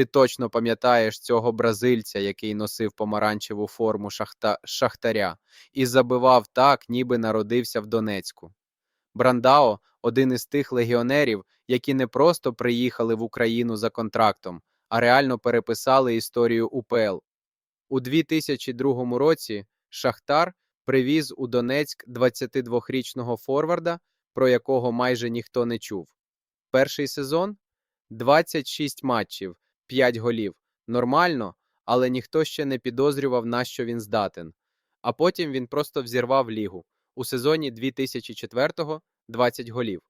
Ти точно пам'ятаєш цього бразильця, який носив помаранчеву форму шахта... шахтаря і забивав так, ніби народився в Донецьку. Брандао один із тих легіонерів, які не просто приїхали в Україну за контрактом, а реально переписали історію УПЛ. У 2002 році Шахтар привіз у Донецьк 22-річного форварда, про якого майже ніхто не чув. Перший сезон 26 матчів, 5 голів. Нормально, але ніхто ще не підозрював, на що він здатен. А потім він просто взірвав лігу. У сезоні 2004-го 20 голів.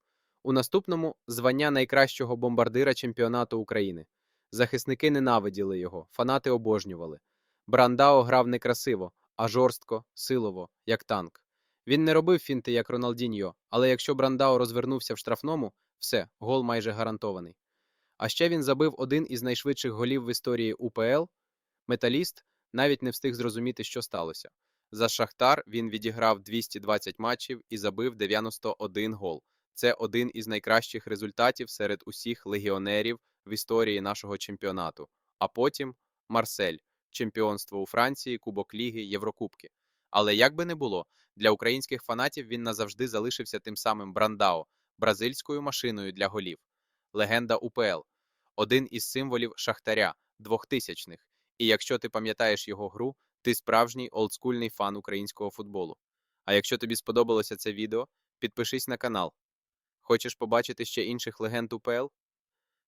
У наступному звання найкращого бомбардира чемпіонату України. Захисники ненавиділи його, фанати обожнювали. Брандао грав не красиво, а жорстко, силово, як танк. Він не робив фінти, як Роналдіньо, але якщо Брандао розвернувся в штрафному, все, гол майже гарантований. А ще він забив один із найшвидших голів в історії УПЛ. Металіст навіть не встиг зрозуміти, що сталося. За Шахтар він відіграв 220 матчів і забив 91 гол. Це один із найкращих результатів серед усіх легіонерів в історії нашого чемпіонату. А потім Марсель, чемпіонство у Франції, Кубок Ліги, Єврокубки. Але як би не було, для українських фанатів він назавжди залишився тим самим Брандао, бразильською машиною для голів. Легенда УПЛ, один із символів Шахтаря, 2000-х. І якщо ти пам'ятаєш його гру, ти справжній олдскульний фан українського футболу. А якщо тобі сподобалося це відео, підпишись на канал. Хочеш побачити ще інших легенд УПЛ?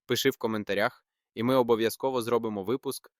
Пиши в коментарях, і ми обов'язково зробимо випуск